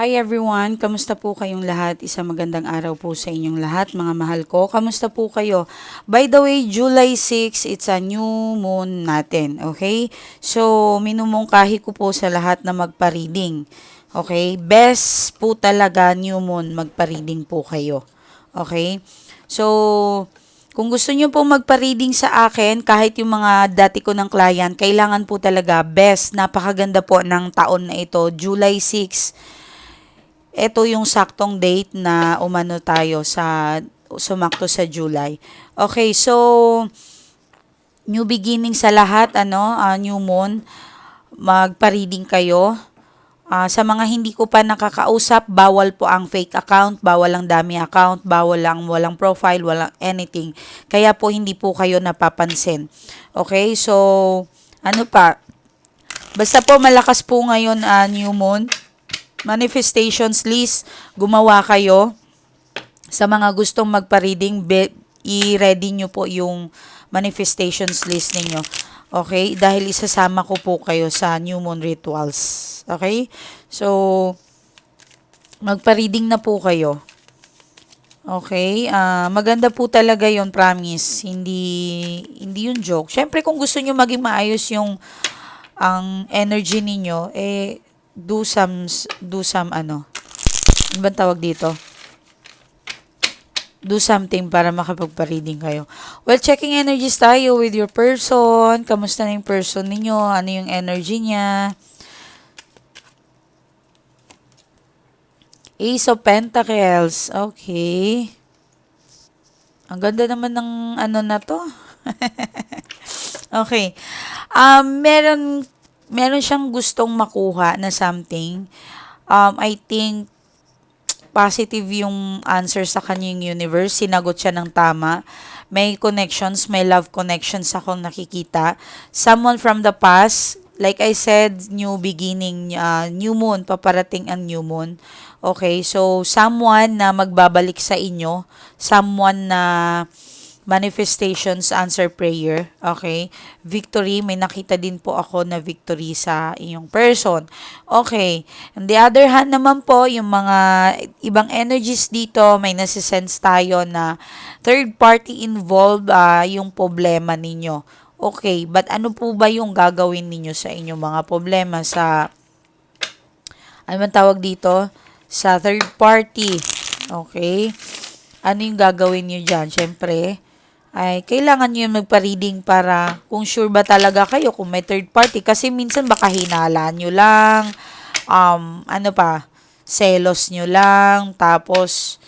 Hi everyone, kamusta po kayong lahat? Isang magandang araw po sa inyong lahat, mga mahal ko. Kamusta po kayo? By the way, July 6, it's a new moon natin, okay? So, minumungkahi ko po sa lahat na magpa-reading. Okay? Best po talaga new moon magpa-reading po kayo. Okay? So, kung gusto nyo po magpa-reading sa akin, kahit yung mga dati ko ng client, kailangan po talaga best, napakaganda po ng taon na ito, July 6, ito yung saktong date na umano tayo sa sumakto sa July. Okay, so new beginning sa lahat, ano, uh, new moon, magpa-reading kayo. Uh, sa mga hindi ko pa nakakausap, bawal po ang fake account, bawal ang dami account, bawal ang walang profile, walang anything. Kaya po hindi po kayo napapansin. Okay, so ano pa? Basta po malakas po ngayon uh, new moon manifestations list, gumawa kayo. Sa mga gustong magpa-reading, i-ready nyo po yung manifestations list ninyo. Okay? Dahil isasama ko po kayo sa New Moon Rituals. Okay? So, magpa-reading na po kayo. Okay? Uh, maganda po talaga yon promise. Hindi, hindi yung joke. Siyempre, kung gusto nyo maging maayos yung ang energy ninyo, eh, do some, do some ano, ano ba tawag dito? Do something para makapagpa-reading kayo. Well, checking energies tayo with your person. Kamusta na yung person ninyo? Ano yung energy niya? Ace of Pentacles. Okay. Ang ganda naman ng ano na to. okay. Um, meron meron siyang gustong makuha na something. Um, I think positive yung answer sa kanyang universe. Sinagot siya ng tama. May connections, may love connections akong nakikita. Someone from the past, like I said, new beginning, uh, new moon, paparating ang new moon. Okay, so someone na magbabalik sa inyo, someone na manifestations, answer prayer. Okay? Victory, may nakita din po ako na victory sa inyong person. Okay. On the other hand naman po, yung mga ibang energies dito, may nasisense tayo na third party involved uh, yung problema ninyo. Okay, but ano po ba yung gagawin ninyo sa inyong mga problema sa ano man tawag dito? Sa third party. Okay? Ano yung gagawin nyo dyan? Siyempre, ay kailangan nyo magpa-reading para kung sure ba talaga kayo kung may third party. Kasi minsan baka hinala nyo lang, um, ano pa, selos nyo lang, tapos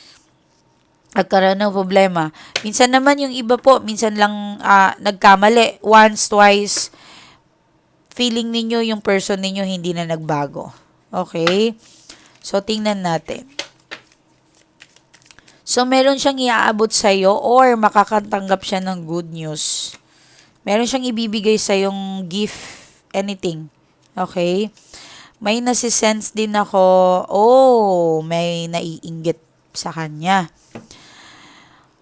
nagkaroon ng problema. Minsan naman yung iba po, minsan lang uh, nagkamali, once, twice, feeling ninyo yung person ninyo hindi na nagbago. Okay? So, tingnan natin. So, meron siyang iaabot sa iyo or makakatanggap siya ng good news. Meron siyang ibibigay sa yung gift, anything. Okay? May nasisense din ako, oh, may naiinggit sa kanya.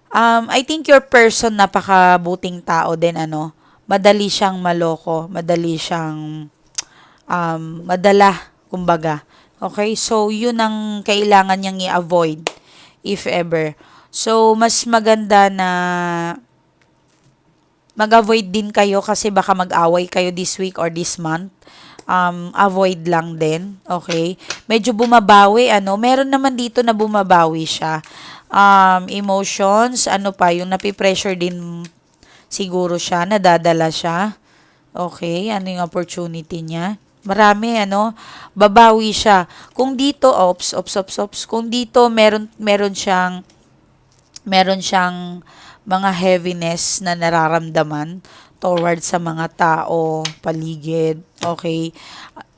Um, I think your person napakabuting tao din, ano. Madali siyang maloko, madali siyang um, madala, kumbaga. Okay? So, yun ang kailangan niyang i-avoid if ever. So, mas maganda na mag-avoid din kayo kasi baka mag-away kayo this week or this month. Um, avoid lang din, okay? Medyo bumabawi, ano, meron naman dito na bumabawi siya. Um, emotions, ano pa, yung napipressure din siguro siya, nadadala siya. Okay, ano yung opportunity niya? Marami, ano, babawi siya. Kung dito, ops, ops, ops, ops, kung dito, meron, meron siyang, meron siyang mga heaviness na nararamdaman towards sa mga tao, paligid, okay,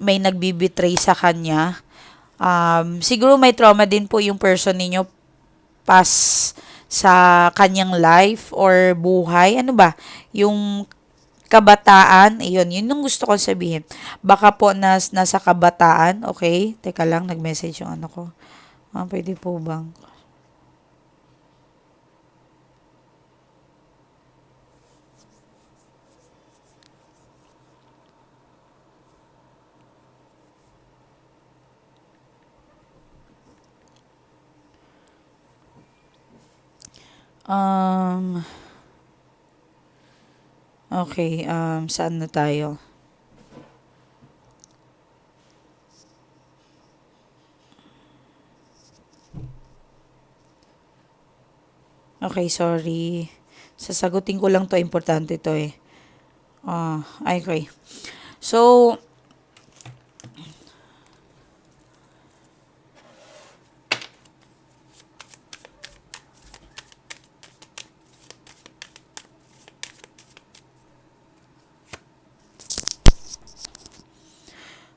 may nagbibitray sa kanya. Um, siguro may trauma din po yung person ninyo pas sa kanyang life or buhay. Ano ba? Yung kabataan, iyon, yun yung gusto ko sabihin. Baka po nas, nasa kabataan, okay? Teka lang, nag-message yung ano ko. Ah, pwede po bang? Um okay, um, saan na tayo? Okay, sorry. Sasagutin ko lang to, importante to eh. Ah, okay. So,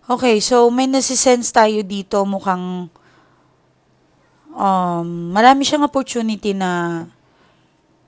Okay, so may nasisense tayo dito mukhang um, marami siyang opportunity na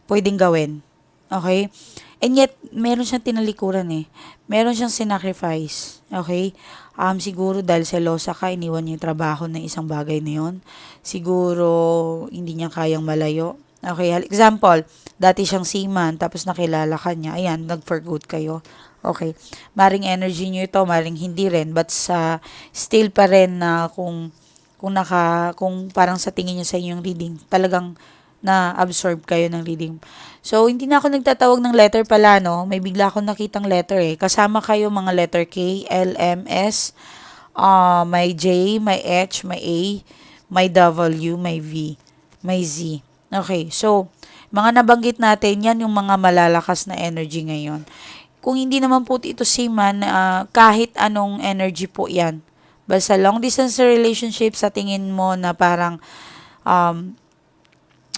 pwedeng gawin. Okay? And yet, meron siyang tinalikuran eh. Meron siyang sinacrifice. Okay? Um, siguro dahil selosa ka, iniwan niya yung trabaho ng isang bagay na yun. Siguro, hindi niya kayang malayo. Okay, example, dati siyang seaman, tapos nakilala ka niya, ayan, nag-for good kayo. Okay, maring energy niyo ito, maring hindi rin, but sa still pa rin na kung kung naka kung parang sa tingin niya sa inyong reading, talagang na-absorb kayo ng reading. So, hindi na ako nagtatawag ng letter pala, no? May bigla akong nakitang letter eh. Kasama kayo mga letter K, L, M, S, uh, may J, may H, may A, may W, may V, may Z. Okay, so, mga nabanggit natin, yan yung mga malalakas na energy ngayon. Kung hindi naman po ito seaman, uh, kahit anong energy po yan. Basta long distance relationship sa tingin mo na parang um,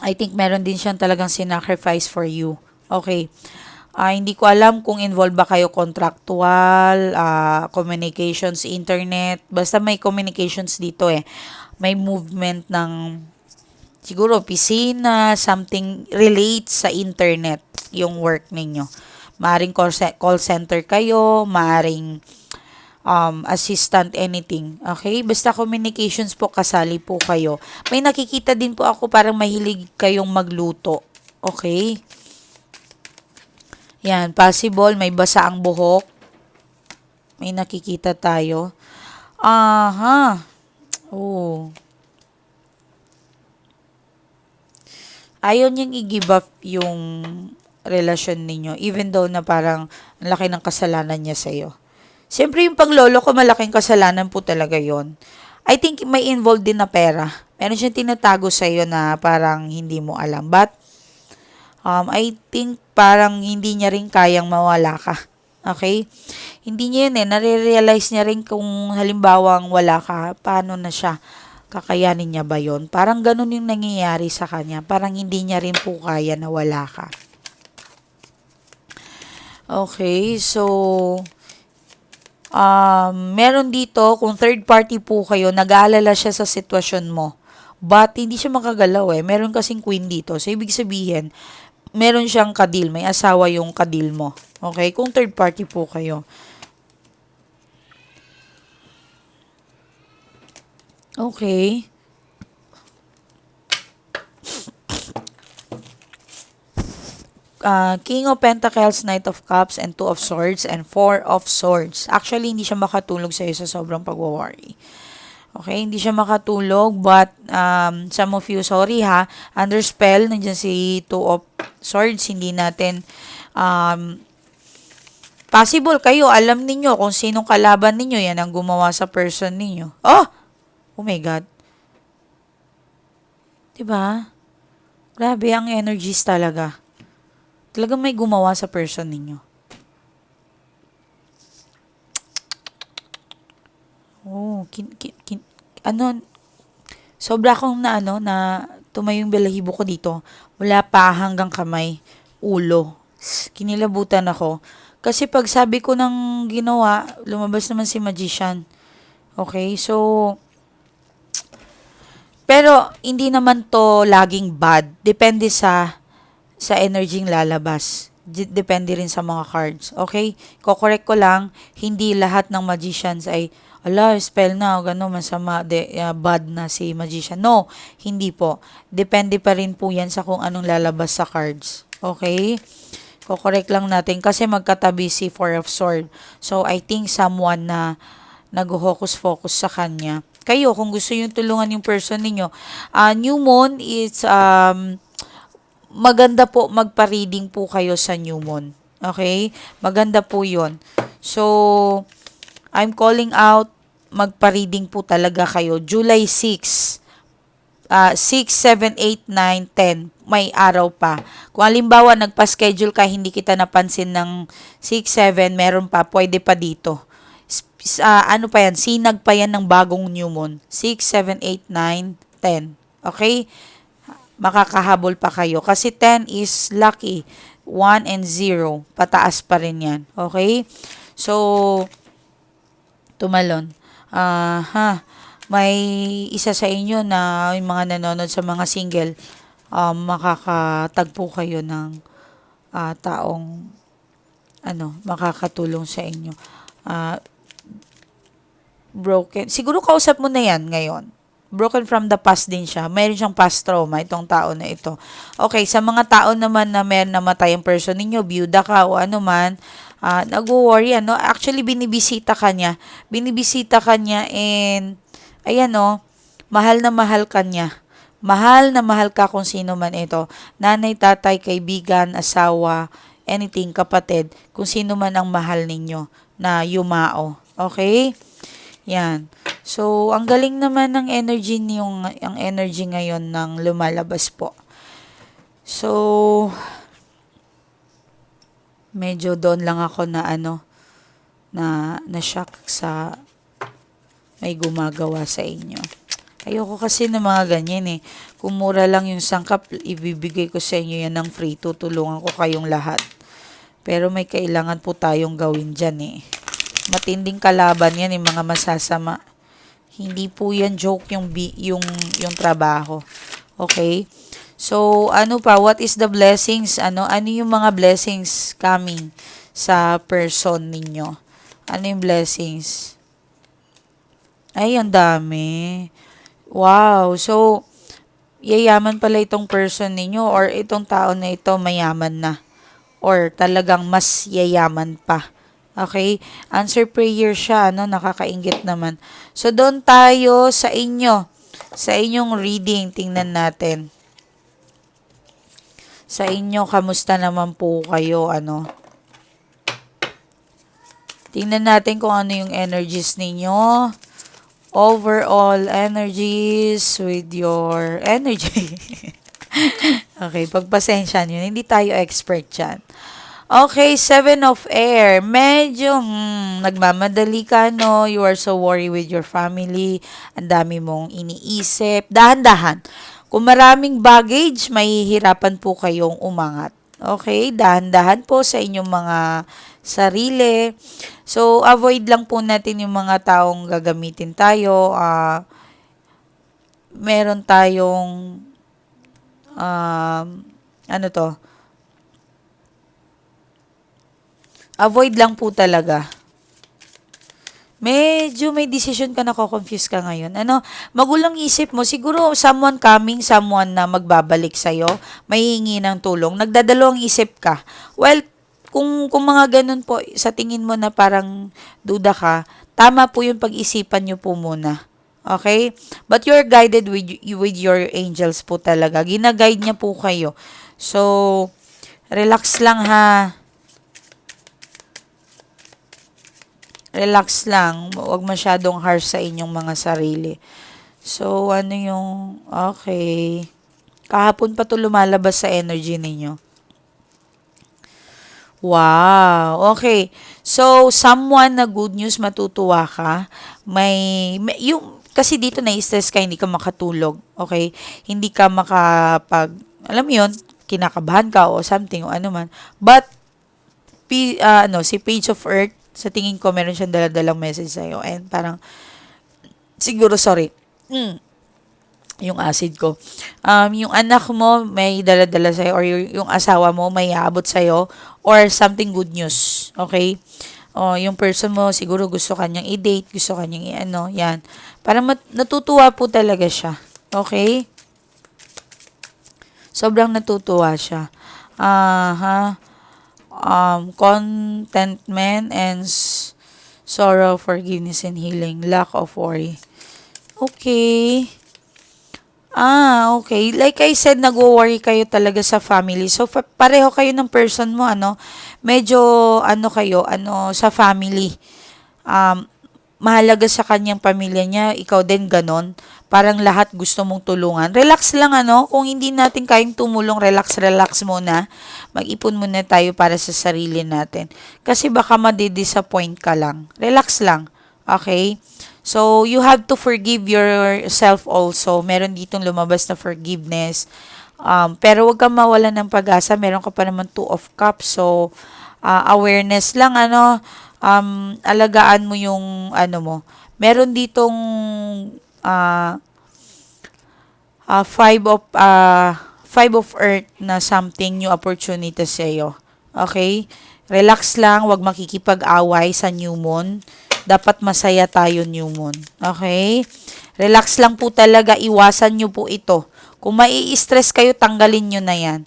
I think meron din siyang talagang sinacrifice for you. Okay. Uh, hindi ko alam kung involved ba kayo contractual, uh, communications, internet. Basta may communications dito eh. May movement ng siguro opisina, something relates sa internet yung work ninyo. Maaring call center kayo, maaring um, assistant, anything. Okay? Basta communications po, kasali po kayo. May nakikita din po ako parang mahilig kayong magluto. Okay? Yan, possible, may basa ang buhok. May nakikita tayo. Aha. Oh. ayaw niyang i-give up yung relasyon ninyo, even though na parang ang laki ng kasalanan niya sa'yo. Siyempre, yung paglolo ko, malaking kasalanan po talaga yon I think may involved din na pera. Meron siyang tinatago sa'yo na parang hindi mo alam. But, um, I think parang hindi niya rin kayang mawala ka. Okay? Hindi niya yun eh. Nare-realize niya rin kung halimbawang wala ka, paano na siya kakayanin niya ba yon? Parang ganun yung nangyayari sa kanya. Parang hindi niya rin po kaya na wala ka. Okay, so, um, meron dito, kung third party po kayo, nag-aalala siya sa sitwasyon mo. But, hindi siya makagalaw eh. Meron kasing queen dito. So, ibig sabihin, meron siyang kadil. May asawa yung kadil mo. Okay? Kung third party po kayo. Okay. Uh, King of Pentacles, Knight of Cups, and Two of Swords, and Four of Swords. Actually, hindi siya makatulog sa'yo sa sobrang pag-worry. Okay, hindi siya makatulog, but um, some of you, sorry ha, under spell, nandiyan si Two of Swords, hindi natin um, possible kayo, alam ninyo kung sinong kalaban ninyo, yan ang gumawa sa person ninyo. Oh! Oh my God. Diba? Grabe ang energies talaga. Talagang may gumawa sa person ninyo. Oh, kin, kin, kin, ano, sobra akong na ano, na tumayo yung balahibo ko dito. Wala pa hanggang kamay, ulo. Kinilabutan ako. Kasi pag sabi ko ng ginawa, lumabas naman si magician. Okay, so, pero hindi naman to laging bad. Depende sa sa energy lalabas. Depende rin sa mga cards. Okay? Ko-correct ko lang, hindi lahat ng magicians ay ala, spell na, gano'n, masama, de, uh, bad na si magician. No, hindi po. Depende pa rin po yan sa kung anong lalabas sa cards. Okay? Ko-correct lang natin kasi magkatabi si Four of Sword. So, I think someone na nag-hocus-focus sa kanya kayo kung gusto yung tulungan yung person ninyo. Uh, new moon is um, maganda po magpa-reading po kayo sa new moon. Okay? Maganda po 'yon. So, I'm calling out magpa-reading po talaga kayo. July 6, uh, 6, 7, 8, 9, 10. May araw pa. Kung halimbawa nagpa-schedule ka, hindi kita napansin ng 6, 7, meron pa, pwede pa dito. Uh, ano pa yan? Sinag pa yan ng bagong new moon. 6, 7, 8, 9, 10. Okay? Makakahabol pa kayo. Kasi 10 is lucky. 1 and 0. Pataas pa rin yan. Okay? So, tumalon. Ah, ha. May isa sa inyo na yung mga nanonood sa mga single, um, makakatagpo kayo ng ah, taong ano, makakatulong sa inyo. Ah, broken. Siguro kausap mo na yan ngayon. Broken from the past din siya. Mayroon siyang past trauma, itong tao na ito. Okay, sa mga tao naman na meron namatay ang person ninyo, byuda ka o ano man, uh, nag-worry, ano, actually binibisita ka niya. Binibisita ka niya and, ayan o, mahal na mahal ka niya. Mahal na mahal ka kung sino man ito. Nanay, tatay, kaibigan, asawa, anything, kapatid, kung sino man ang mahal ninyo na yumao. Okay? Yan. So, ang galing naman ng energy niyong, ang energy ngayon ng lumalabas po. So, medyo doon lang ako na ano, na na-shock sa may gumagawa sa inyo. Ayoko kasi ng mga ganyan eh. Kung mura lang yung sangkap, ibibigay ko sa inyo yan ng free. Tutulungan ko kayong lahat. Pero may kailangan po tayong gawin dyan eh. Matinding kalaban yan yung mga masasama. Hindi po yan joke yung, yung, yung trabaho. Okay? So, ano pa, what is the blessings? Ano, ano yung mga blessings coming sa person ninyo? Ano yung blessings? Ay, ang dami. Wow. So, yayaman pala itong person ninyo or itong tao na ito mayaman na. Or talagang mas yayaman pa. Okay? Answer prayer siya, no? Nakakaingit naman. So, doon tayo sa inyo. Sa inyong reading, tingnan natin. Sa inyo, kamusta naman po kayo, ano? Tingnan natin kung ano yung energies ninyo. Overall energies with your energy. okay, pagpasensya nyo. Hindi tayo expert dyan. Okay, seven of air. Medyo, hmm, nagmamadali ka, no? You are so worried with your family. Ang dami mong iniisip. Dahan-dahan. Kung maraming baggage, mahihirapan po kayong umangat. Okay, dahan-dahan po sa inyong mga sarili. So, avoid lang po natin yung mga taong gagamitin tayo. Uh, meron tayong, um, ano to, avoid lang po talaga. Medyo may decision ka na confuse ka ngayon. Ano, magulang isip mo, siguro someone coming, someone na magbabalik sa'yo, mahihingi ng tulong, nagdadalawang isip ka. Well, kung, kung mga ganun po, sa tingin mo na parang duda ka, tama po yung pag-isipan nyo po muna. Okay? But you're guided with, with your angels po talaga. Gina-guide niya po kayo. So, relax lang ha relax lang. Huwag masyadong harsh sa inyong mga sarili. So, ano yung, okay. Kahapon pa to lumalabas sa energy ninyo. Wow. Okay. So, someone na good news, matutuwa ka. May, may yung, kasi dito na-stress ka, hindi ka makatulog. Okay? Hindi ka makapag, alam mo yun, kinakabahan ka o something o ano man. But, P, uh, ano, si Page of Earth, sa tingin ko, meron siyang daladalang message sa'yo. And parang, siguro, sorry, mm, yung acid ko. Um, yung anak mo may daladala sa'yo or yung, asawa mo may aabot sa'yo or something good news. Okay? O, yung person mo, siguro gusto kanyang i-date, gusto kanyang i-ano, yan. Parang mat- natutuwa po talaga siya. Okay? Sobrang natutuwa siya. Ah, uh, ha? Um, contentment and sorrow, forgiveness and healing, lack of worry. Okay. Ah, okay. Like I said, nag-worry kayo talaga sa family. So, pareho kayo ng person mo, ano? Medyo, ano kayo, ano, sa family. Um, mahalaga sa kanyang pamilya niya, ikaw din ganon. Parang lahat gusto mong tulungan. Relax lang, ano? Kung hindi natin kayang tumulong, relax, relax muna. Mag-ipon muna tayo para sa sarili natin. Kasi baka madidisappoint ka lang. Relax lang. Okay? So, you have to forgive yourself also. Meron ditong lumabas na forgiveness. Um, pero wag kang mawala ng pag-asa. Meron ka pa naman two of cups. So, uh, awareness lang, ano, um, alagaan mo yung, ano mo. Meron ditong, uh, uh, five of, uh, five of earth na something, new opportunity sa iyo. Okay? Relax lang, wag makikipag-away sa new moon dapat masaya tayo new moon. Okay? Relax lang po talaga, iwasan nyo po ito. Kung mai-stress kayo, tanggalin nyo na yan.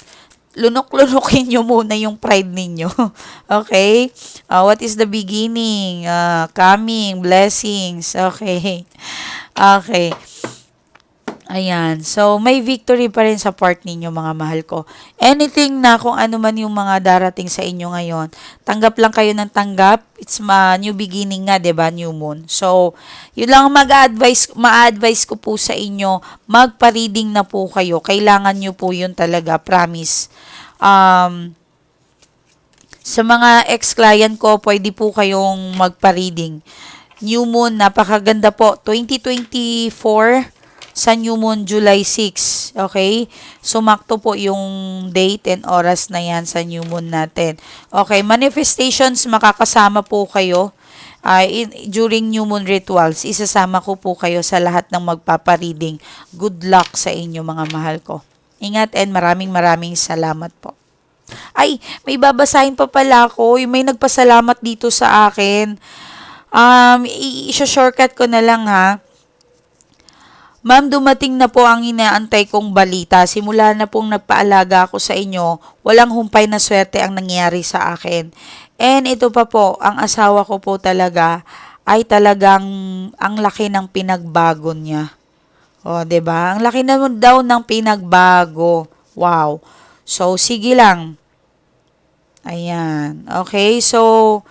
Lunok-lunokin nyo muna yung pride ninyo. okay? Uh, what is the beginning? Uh, coming, blessings. Okay. Okay. Ayan. So, may victory pa rin sa part ninyo, mga mahal ko. Anything na kung ano man yung mga darating sa inyo ngayon, tanggap lang kayo ng tanggap. It's ma new beginning nga, 'di ba New moon. So, yun lang mag-advise, ma-advise ko po sa inyo, magpa-reading na po kayo. Kailangan nyo po yun talaga, promise. Um, sa mga ex-client ko, pwede po kayong magpa-reading. New moon, napakaganda po. 2024, sa new moon July 6. Okay? Sumakto po yung date and oras na yan sa new moon natin. Okay, manifestations makakasama po kayo uh, in, during new moon rituals. Isasama ko po kayo sa lahat ng magpapareading. Good luck sa inyo mga mahal ko. Ingat and maraming maraming salamat po. Ay, may babasahin pa pala ako. May nagpasalamat dito sa akin. Um, i-shortcut ko na lang ha. Ma'am, dumating na po ang inaantay kong balita. Simula na pong nagpaalaga ako sa inyo, walang humpay na swerte ang nangyari sa akin. And ito pa po, ang asawa ko po talaga ay talagang ang laki ng pinagbago niya. O, ba? Ang laki naman daw ng pinagbago. Wow. So, sige lang. Ayan. Okay, so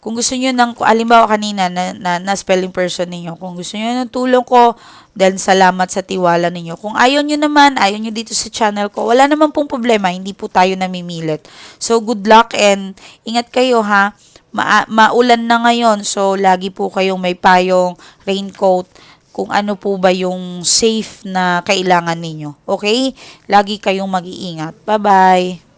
kung gusto niyo ng, alimbawa kanina na, na, na spelling person ninyo, kung gusto niyo ng tulong ko, then salamat sa tiwala ninyo. Kung ayaw niyo naman, ayaw niyo dito sa channel ko, wala naman pong problema, hindi po tayo namimilit. So, good luck and ingat kayo ha. Ma maulan na ngayon, so lagi po kayong may payong, raincoat, kung ano po ba yung safe na kailangan ninyo. Okay? Lagi kayong mag-iingat. Bye-bye!